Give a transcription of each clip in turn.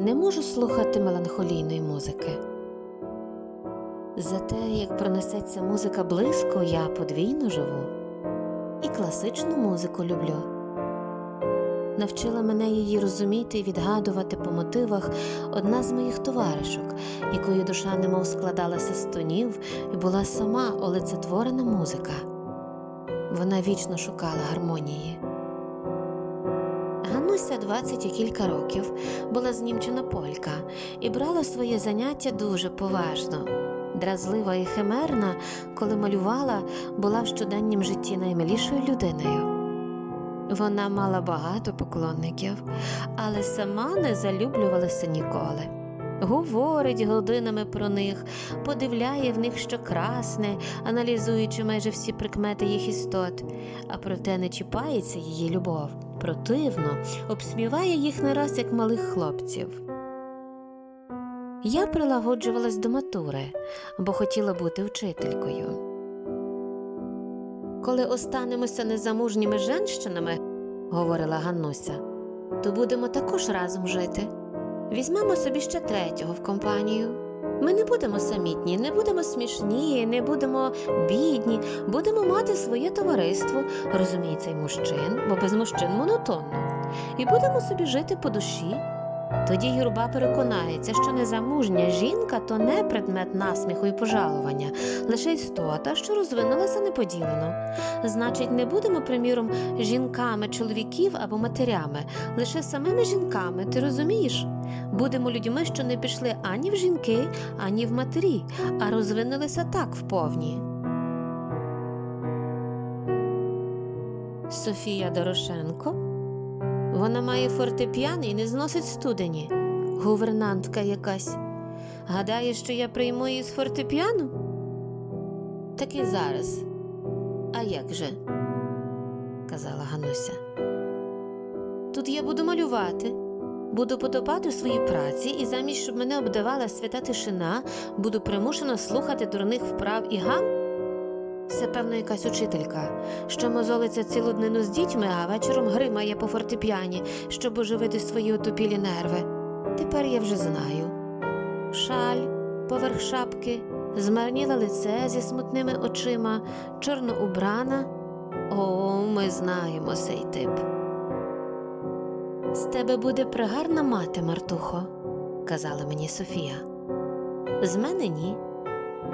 не можу слухати меланхолійної музики. Зате, як пронесеться музика близько, я подвійно живу і класичну музику люблю. Навчила мене її розуміти і відгадувати по мотивах одна з моїх товаришок, якої душа немов складалася з тонів і була сама олицетворена музика. Вона вічно шукала гармонії. Гануся 20 і кілька років була знімчена полька і брала своє заняття дуже поважно. Дразлива і химерна, коли малювала, була в щоденнім житті наймилішою людиною. Вона мала багато поклонників, але сама не залюблювалася ніколи. Говорить годинами про них, подивляє в них що красне, аналізуючи майже всі прикмети їх істот, а проте не чіпається її любов, противно обсміває їх не раз як малих хлопців. Я прилагоджувалась до матури, бо хотіла бути вчителькою. Коли останемося незамужніми женщинами, говорила Ганнуся, то будемо також разом жити. Візьмемо собі ще третього в компанію. Ми не будемо самітні, не будемо смішні, не будемо бідні, будемо мати своє товариство, розуміється, й мужчин, бо без мужчин монотонно, і будемо собі жити по душі. Тоді юрба переконається, що незамужня жінка то не предмет насміху і пожалування, лише істота, що розвинулася неподілено. Значить, не будемо, приміром, жінками чоловіків або матерями, лише самими жінками, ти розумієш? Будемо людьми, що не пішли ані в жінки, ані в матері, а розвинулися так вповні. Софія Дорошенко. Вона має фортепіано і не зносить студені. Гувернантка якась. Гадає, що я прийму її з фортепіано? Так і зараз. А як же? казала Гануся. Тут я буду малювати, буду потопати у своїй праці, і замість, щоб мене обдавала свята тишина, буду примушена слухати дурних вправ і гам. Це, певно, якась учителька, що мозолиться цілу днину з дітьми, а вечором гримає по фортепіані, щоб оживити свої отупілі нерви. Тепер я вже знаю. Шаль, поверх шапки, змарніле лице зі смутними очима, чорно убрана. О, ми знаємо цей тип. З тебе буде пригарна мати, Мартухо, казала мені Софія. З мене ні.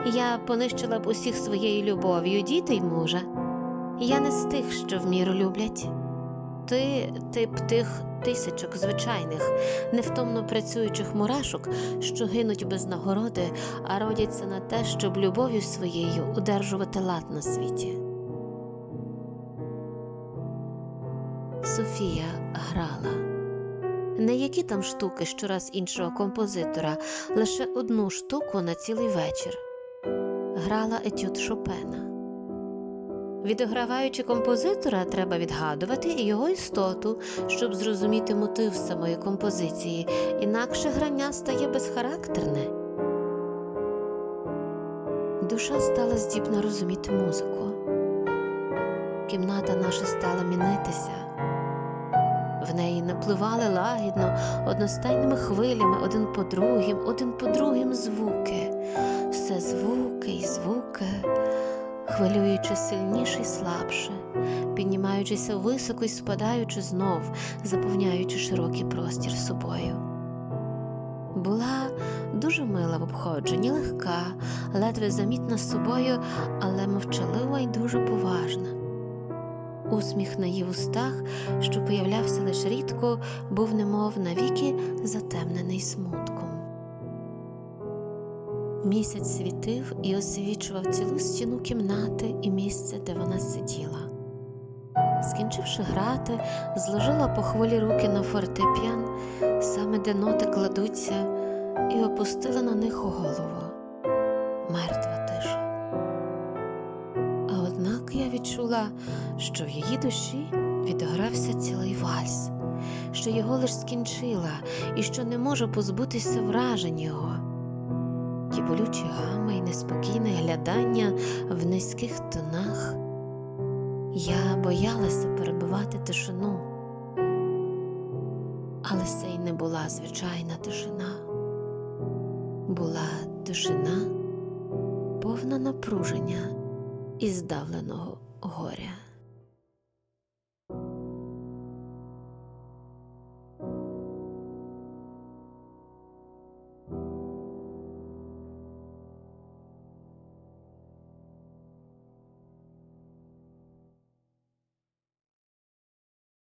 Я понищила б усіх своєю любов'ю, діти й мужа. Я не з тих, що в міру люблять. Ти тип тих тисячок звичайних, невтомно працюючих мурашок, що гинуть без нагороди, а родяться на те, щоб любов'ю своєю удержувати лад на світі. Софія грала. Не які там штуки щораз іншого композитора, лише одну штуку на цілий вечір. Грала етюд Шопена. Відограваючи композитора, треба відгадувати його істоту, щоб зрозуміти мотив самої композиції, інакше грання стає безхарактерне. Душа стала здібна розуміти музику. Кімната наша стала мінитися. В неї напливали лагідно одностайними хвилями один по другим, один по другим звуки, все звуки й звуки, хвилюючи сильніше й слабше, піднімаючися високо й спадаючи знов, заповняючи широкий простір собою. Була дуже мила в обходженні, легка, ледве замітна з собою, але мовчалива й дуже поважна. Усміх на її устах, що появлявся лише рідко, був немов навіки затемнений смутком. Місяць світив і освічував цілу стіну кімнати і місце, де вона сиділа. Скінчивши грати, зложила по руки на фортепіан, саме де ноти кладуться, і опустила на них голову. Мертва тиша. А однак я відчула, що в її душі відогрався цілий вальс, що його лиш скінчила, і що не можу позбутися вражень його. Болючі гами й неспокійне глядання в низьких тонах. Я боялася перебивати тишину. Але це й не була звичайна тишина. Була тишина, повна напруження і здавленого горя.